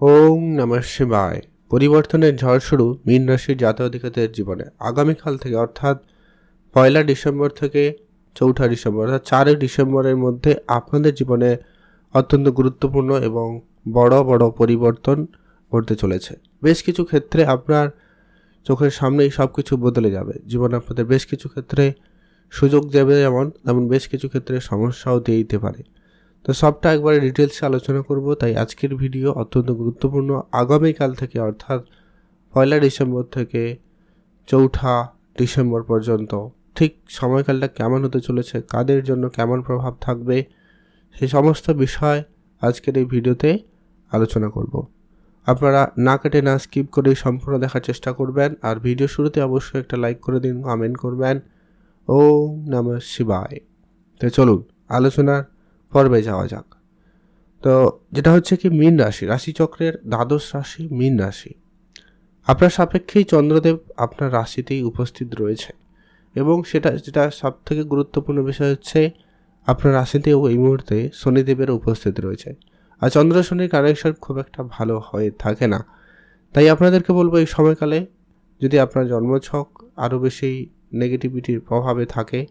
ওম নমঃ শিবায়। পরিবর্তনের ঝড় শুরু মীন রাশির জাতক জীবনে। আগামীকাল থেকে অর্থাৎ পয়লা ডিসেম্বর থেকে চৌঠা ডিসেম্বর অর্থাৎ চারই ডিসেম্বরের মধ্যে আপনাদের জীবনে অত্যন্ত গুরুত্বপূর্ণ এবং বড় বড় পরিবর্তন ঘটতে চলেছে। বেশ কিছু ক্ষেত্রে আপনার চোখের সামনেই সব কিছু বদলে যাবে। জীবনে আপনাদের বেশ কিছু ক্ষেত্রে সুযোগ দেবে যেমন তেমন বেশ কিছু ক্ষেত্রে সমস্যাও দিয়ে দিতে পারে। তো সবটা একবারে ডিটেলসে আলোচনা করব, তাই আজকের ভিডিও অত্যন্ত গুরুত্বপূর্ণ। আগামীকাল থেকে, অর্থাৎ পয়লা ডিসেম্বর থেকে চৌঠা ডিসেম্বর পর্যন্ত, ঠিক সময়কালটা কেমন হতে চলেছে, কাদের জন্য কেমন প্রভাব থাকবে সেই সমস্ত বিষয় আজকের এই ভিডিওতে আলোচনা করব। আপনারা না কেটে না স্কিপ করে সম্পূর্ণ দেখার চেষ্টা করবেন, আর ভিডিও শুরুতে অবশ্যই একটা লাইক করে দিন কমেন্ট করবেন। ও নম শিবায়। তো চলুন, আলোচনার পর্বে যাওয়া যাক। তো যেটা হচ্ছে কি, মীন রাশি, রাশিচক্রের দ্বাদশ রাশি, মীন রাশি। আপনার সাপেক্ষেই চন্দ্রদেব আপনার রাশিতেই উপস্থিত রয়েছে এবং সেটা, যেটা সব থেকে গুরুত্বপূর্ণ বিষয় হচ্ছে, আপনার রাশিতেও এই মুহূর্তে শনিদেবের উপস্থিত রয়েছে। আর চন্দ্র শনির কানেকশন খুব একটা ভালো হয়ে থাকে না। তাই আপনাদেরকে বলব, এই সময়কালে যদি আপনার জন্মছক আরও বেশি নেগেটিভিটির প্রভাবে থাকে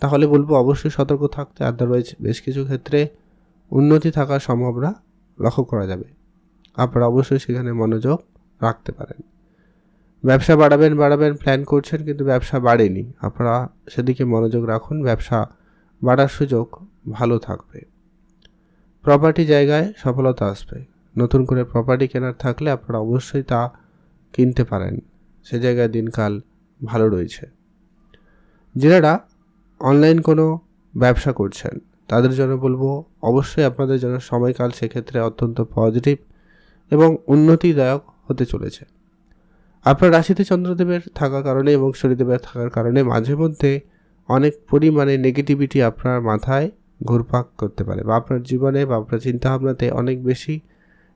তাহলে বলব অবশ্যই সতর্ক থাকতে আদারওয়াইজ বেশ কিছু ক্ষেত্রে উন্নতি থাকার সম্ভাবনা লক্ষ্য করা যাবে। আপনারা অবশ্যই সেখানে মনোযোগ রাখতে পারেন। ব্যবসা বাড়াবেন বাড়াবেন প্ল্যান করছেন কিন্তু ব্যবসা বাড়েনি। আপনারা সেদিকে মনোযোগ রাখুন, ব্যবসা বাড়ার সুযোগ ভালো থাকবে। প্রপার্টি জায়গায় সফলতা আসবে। নতুন করে প্রপার্টি কেনার থাকলে আপনারা অবশ্যই তা কিনতে পারেন। সে জায়গায় দিনকাল ভালো রয়েছে। যারা অনলাইন কোনো ব্যবসা করছেন, তাদের জন্য বলব অবশ্যই আপনাদের জন্য সময়কাল সেক্ষেত্রে অত্যন্ত পজিটিভ এবং উন্নতিদায়ক হতে চলেছে। আপনার রাশিতে চন্দ্রদেবের থাকার কারণে এবং শনিদেবের থাকার কারণে মাঝে মধ্যে অনেক পরিমাণে নেগেটিভিটি আপনার মাথায় ঘুরপাক করতে পারে বা আপনার জীবনে বা আপনার চিন্তাভাবনাতে অনেক বেশি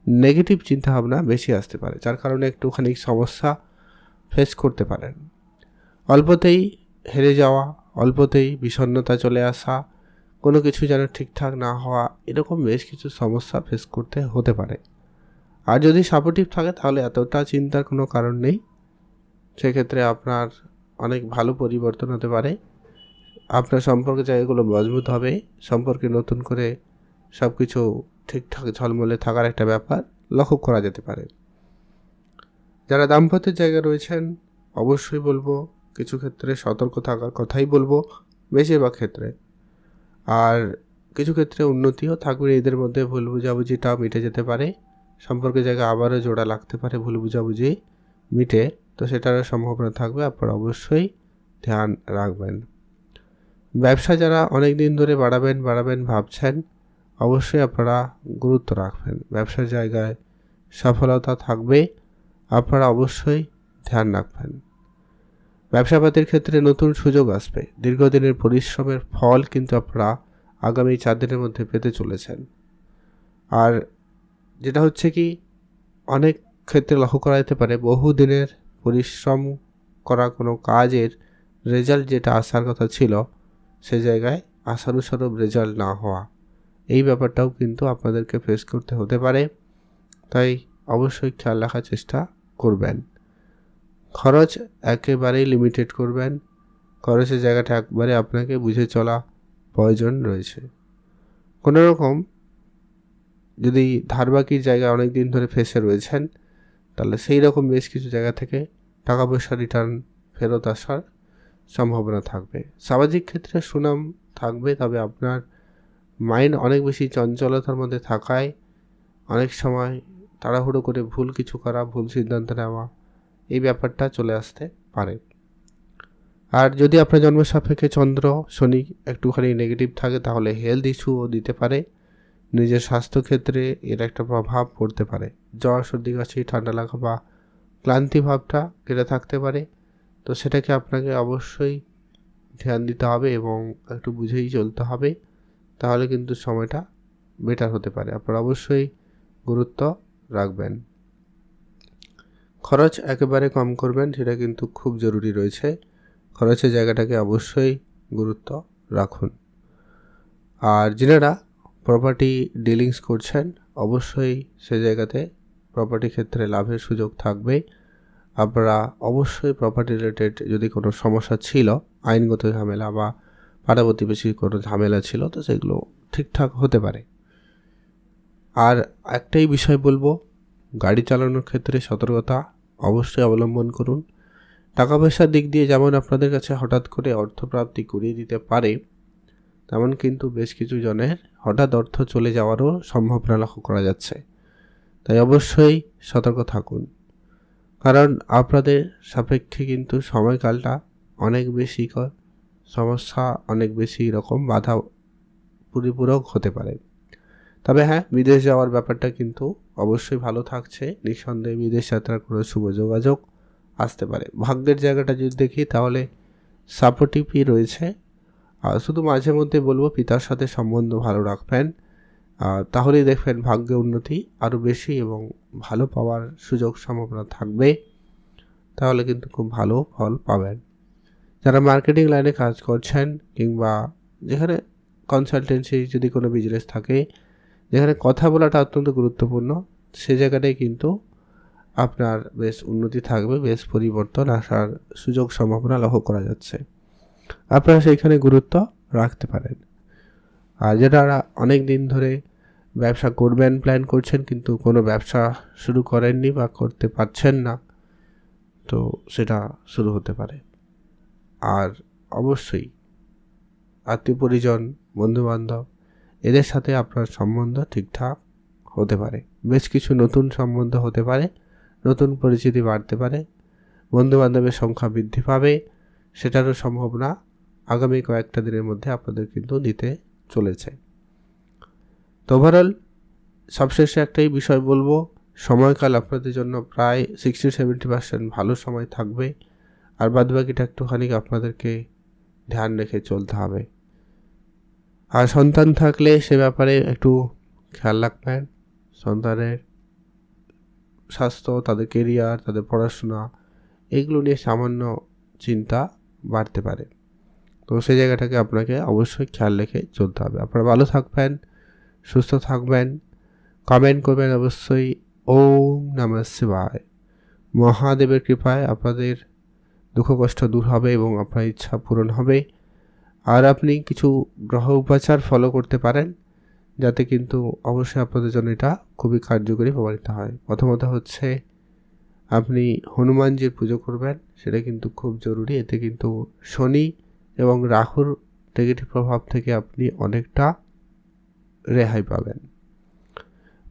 নেগেটিভ চিন্তাভাবনা বেশি আসতে পারে, যার কারণে একটুখানি সমস্যা ফেস করতে পারেন। অল্পতেই হেরে যাওয়া অল্পতেই বিষণ্ণতা চলে আসা, কোনো কিছু যেন ঠিকঠাক না হওয়া, এরকম বেশ কিছু সমস্যা ফেস করতে হতে পারে। আর যদি সাপোর্টিভ থাকে, তাহলে এতটা চিন্তার কোনো কারণ নেই। সেক্ষেত্রে আপনার অনেক ভালো পরিবর্তন হতে পারে। আপনার সম্পর্কের জায়গাগুলো মজবুত হবে। সম্পর্কে নতুন করে সব কিছু ঠিকঠাক ঝলমলে থাকার একটা ব্যাপার লক্ষ্য করা যেতে পারে। যারা দাম্পত্যের জায়গায় রয়েছেন, অবশ্যই বলব কিছু ক্ষেত্রে সতর্ক থাকার কথাই বলব, বেশিরভাগ ক্ষেত্রে। আর কিছু ক্ষেত্রে উন্নতিও থাকবে, এদের মধ্যে ভুল বুঝাবুঝিটা মিটে যেতে পারে। সম্পর্কের জায়গায় আবারও জোড়া লাগতে পারে ভুল বুঝাবুঝি মিটে, তো সেটার সম্ভাবনা থাকবে, আপনারা অবশ্যই ধ্যান রাখবেন। ব্যবসা যারা অনেক দিন ধরে বাড়াবেন বাড়াবেন ভাবছেন, অবশ্যই আপনারা গুরুত্ব রাখবেন। ব্যবসার জায়গায় সফলতা থাকবে, আপনারা অবশ্যই ধ্যান রাখবেন। ব্যবসাপাতির ক্ষেত্রে নতুন সুযোগ আসবে। দীর্ঘদিনের পরিশ্রমের ফল কিন্তু আপনারা আগামী চার দিনের মধ্যে পেতে চলেছেন। আর যেটা হচ্ছে কি, অনেক ক্ষেত্রে লক্ষ্য করা যেতে পারে, বহু দিনের পরিশ্রম করা কোনো কাজের রেজাল্ট যেটা আসার কথা ছিল, সে জায়গায় আশানুস্বরূপ রেজাল্ট না হওয়া। এই ব্যাপারটাও কিন্তু আপনাদেরকে ফেস করতে হতে পারে। তাই অবশ্যই খেয়াল রাখার চেষ্টা করবেন। খরচ একেবারেই লিমিটেড করবেন। খরচের জায়গাটা একবারে আপনাকে বুঝে চলা প্রয়োজন রয়েছে। কোনো রকম যদি ধারবাকির জায়গা অনেক দিন ধরে ফেসে রয়েছেন, তাহলে সেই রকম বেশ কিছু জায়গা থেকে টাকা পয়সা রিটার্ন ফেরত আসার সম্ভাবনা থাকবে। সামাজিক ক্ষেত্রে সুনাম থাকবে, তবে আপনার মাইন্ড অনেক বেশি চঞ্চলতার মধ্যে থাকায় অনেক সময় তাড়াহুড়ো করে ভুল কিছু করা, ভুল সিদ্ধান্ত নেওয়া এই ব্যাপারটা চলে আসতে পারে। আর যদি আপনার জন্ম সাপেক্ষে চন্দ্র, শনি একটুখানি নেগেটিভ থাকে, তাহলে হেলথ ইস্যুও দিতে পারে। নিজের স্বাস্থ্যক্ষেত্রে এর একটা প্রভাব পড়তে পারে। জ্বর, সর্দি, কাশি, ঠান্ডা লাগা বা ক্লান্তি ভাবটা কেটে থাকতে পারে। তো সেটাকে আপনাকে অবশ্যই ধ্যান দিতে হবে এবং একটু বুঝেই চলতে হবে। তাহলে কিন্তু সময়টা বেটার হতে পারে। আপনারা অবশ্যই গুরুত্ব রাখবেন। খরচ একেবারে কম করবেন, সেটা কিন্তু খুব জরুরি রয়েছে। খরচের জায়গাটাকে অবশ্যই গুরুত্ব রাখুন। আর যিনারা প্রপার্টি ডিলিংস করছেন, অবশ্যই সে জায়গাতে প্রপার্টি ক্ষেত্রে লাভের সুযোগ থাকবে। আপনারা অবশ্যই প্রপার্টি রিলেটেড যদি কোনো সমস্যা ছিল, আইনগত ঝামেলা বা পাড়া প্রতিবেশী কোনো ঝামেলা ছিল, তো সেগুলো ঠিকঠাক হতে পারে। আর একটাই বিষয় বলব, গাড়ি চালানোর ক্ষেত্রে সতর্কতা অবশ্যই অবলম্বন করুন। টাকা পয়সার দিক দিয়ে যেমন আপনাদের কাছে হঠাৎ করে অর্থপ্রাপ্তি করিয়ে দিতে পারে, তেমন কিন্তু বেশ কিছু জনের হঠাৎ অর্থ চলে যাওয়ারও সম্ভাবনা লক্ষ্য করা যাচ্ছে। তাই অবশ্যই সতর্ক থাকুন। কারণ আপনাদের সাপেক্ষে কিন্তু সময়কালটা অনেক বেশি সমস্যা অনেক বেশি রকম, বাধা পরিপূরক হতে পারে। তবে হ্যাঁ বিদেশ যাওয়ার ব্যাপারটা কিন্তু অবশ্যই ভালো থাকছে। নিঃসন্দেহে বিদেশ যাত্রার কোনো শুভ যোগাযোগ আসতে পারে। ভাগ্যের জায়গাটা যদি দেখি, তাহলে সাপোর্টিভই রয়েছে। আর শুধু মাঝে মধ্যে বলব, পিতার সাথে সম্বন্ধ ভালো রাখবেন। তাহলেই দেখবেন ভাগ্যে উন্নতি আরও বেশি এবং ভালো পাওয়ার সুযোগ সম্ভাবনা থাকবে। তাহলে কিন্তু খুব ভালো ফল পাবেন। যারা মার্কেটিং লাইনে কাজ করছেন কিংবা যেখানে কনসালটেন্সি যদি কোনো বিজনেস থাকে যেখানে কথা বলাটা অত্যন্ত গুরুত্বপূর্ণ, সে জায়গাটায় কিন্তু আপনার বেশ উন্নতি থাকবে, বেশ পরিবর্তন আসার সুযোগ সম্ভাবনা লক্ষ্য করা যাচ্ছে। আপনারা সেইখানে গুরুত্ব রাখতে পারেন। আর যারা অনেক দিন ধরে ব্যবসা করবেন প্ল্যান করছেন, কিন্তু কোনো ব্যবসা শুরু করেননি বা করতে পারছেন না, তো সেটা শুরু হতে পারে। আর অবশ্যই আত্মীয় পরিজন, বন্ধুবান্ধব এদের সাথে আপনার সম্বন্ধ ঠিকঠাক হতে পারে। বেশ কিছু নতুন সম্বন্ধ হতে পারে, নতুন পরিচিতি বাড়তে পারে, বন্ধুবান্ধবের সংখ্যা বৃদ্ধি পাবে, সেটারও সম্ভাবনা আগামী কয়েকটা দিনের মধ্যে আপনাদের কিন্তু দিতে চলেছে। তো ওভারঅল সবশেষে একটাই বিষয় বলব, সময়কাল আপনাদের জন্য প্রায় সিক্সটি সেভেন্টি পার্সেন্ট ভালো সময় থাকবে, আর বাদবাকিটা একটুখানি আপনাদেরকে ধ্যান রেখে চলতে হবে। আর সন্তান থাকলে সে ব্যাপারে একটু খেয়াল রাখবেন। সন্তানের স্বাস্থ্য, তাদের কেরিয়ার তাদের পড়াশোনা, এগুলো নিয়ে সামান্য চিন্তা বাড়তে পারে। তো সেই জায়গাটাকে আপনাকে অবশ্যই খেয়াল রেখে চলতে হবে। আপনারা ভালো থাকবেন, সুস্থ থাকবেন কমেন্ট করবেন অবশ্যই। ওম নমঃ শিবায়। মহাদেবের কৃপায় আপনাদের দুঃখ কষ্ট দূর হবে এবং আপনার ইচ্ছা পূরণ হবে। আর আপনি কিছু গ্রহ উপাচার ফলো করতে পারেন, যাতে কিন্তু অবশ্যই আপনাদের জন্য এটা খুবই কার্যকরী প্রমাণিত হয়। প্রথমত হচ্ছে, আপনি হনুমানজির পুজো করবেন, সেটা কিন্তু খুব জরুরি। এতে কিন্তু শনি এবং রাহুর নেগেটিভ প্রভাব থেকে আপনি অনেকটা রেহাই পাবেন।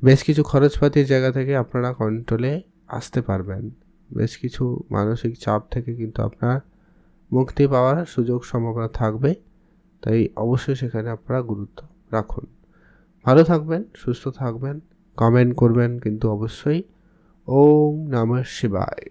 বেশ কিছু খরচপাতির জায়গা থেকে আপনারা কন্ট্রোলে আসতে পারবেন। বেশ কিছু মানসিক চাপ থেকে কিন্তু আপনার মুক্তি পাওয়ার সুযোগ সম্ভাবনা থাকবে, তাই অবশ্যই সেখানে আপনারা গুরুত্ব রাখুন। ভালো থাকবেন, সুস্থ থাকবেন কমেন্ট করবেন, কিন্তু অবশ্যই ওম নমঃ শিবায়।